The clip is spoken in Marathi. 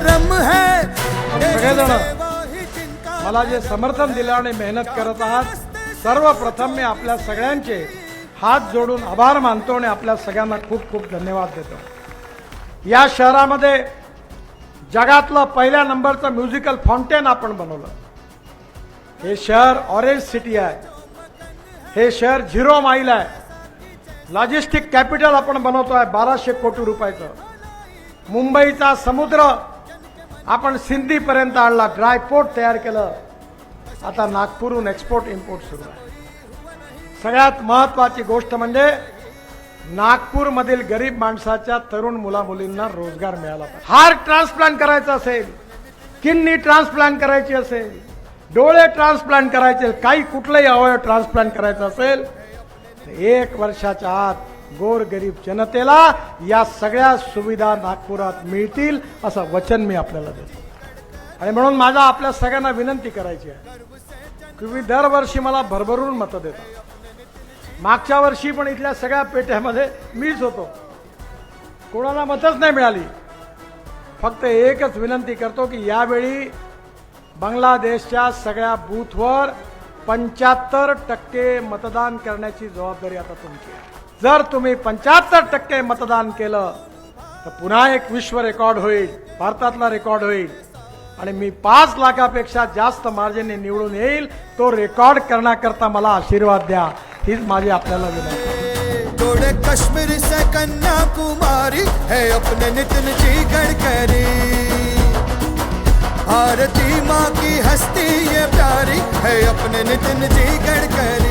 धर्म है। मला जे समर्थन दिलं आणि मेहनत करत आहात सर्वप्रथम मी आपल्या सगळ्यांचे हात जोडून आभार मानतो आणि आपल्या सगळ्यांना खूप खूप धन्यवाद देतो. या शहरामध्ये जगातलं पहिल्या नंबरचं म्युझिकल फाउंटेन आपण बनवलं. हे शहर ऑरेंज सिटी आहे. हे शहर झिरो माईल आहे. लॉजिस्टिक कॅपिटल आपण बनवतो आहे बाराशे कोटी रुपयाचं. मुंबईचा समुद्र आपण सिंधीपर्यंत आणला ड्रायपोर्ट तयार केलं. आता नागपूरहून एक्सपोर्ट इम्पोर्ट सुरू आहे. सगळ्यात महत्वाची गोष्ट म्हणजे नागपूरमधील गरीब माणसाच्या तरुण मुला मुलींना रोजगार मिळाला हार्ट ट्रान्सप्लांट करायचं असेल किडनी ट्रान्सप्लांट करायची असेल डोळे ट्रान्सप्लांट करायचे काही कुठलंही अवयव ट्रान्सप्लांट करायचं असेल तर एक वर्षाच्या आत गोरगरीब जनतेला या सगळ्या सुविधा नागपुरात मिळतील असं वचन मी आपल्याला देतो. आणि म्हणून माझा आपल्या सगळ्यांना विनंती करायची आहे. तुम्ही दरवर्षी मला भरभरून मतं देता. मागच्या वर्षी पण इथल्या सगळ्या पेट्यामध्ये मीच होतो. कोणाला मतच नाही मिळाली. फक्त एकच विनंती करतो की यावेळी बांगलादेशच्या सगळ्या बूथवर पंच्याहत्तर टक्के मतदान करण्याची जबाबदारी आता तुमची आहे. जर तुम्ही पंच्याहत्तर टक्के मतदान केलं तर पुन्हा एक विश्व रेकॉर्ड होईल भारतातला रेकॉर्ड होईल. आणि मी पाच लाखापेक्षा जास्त मार्जिनने निवडून येईल तो रेकॉर्ड करण्याकरता मला आशीर्वाद द्या हीच माझी आपल्याला विनंती आहे. कश्मीर से कन्याकुमारी है अपने नितिन जी गडकरी। भारती माँ की हस्ती ये प्यारी है अपने नितिन जी गडकरी।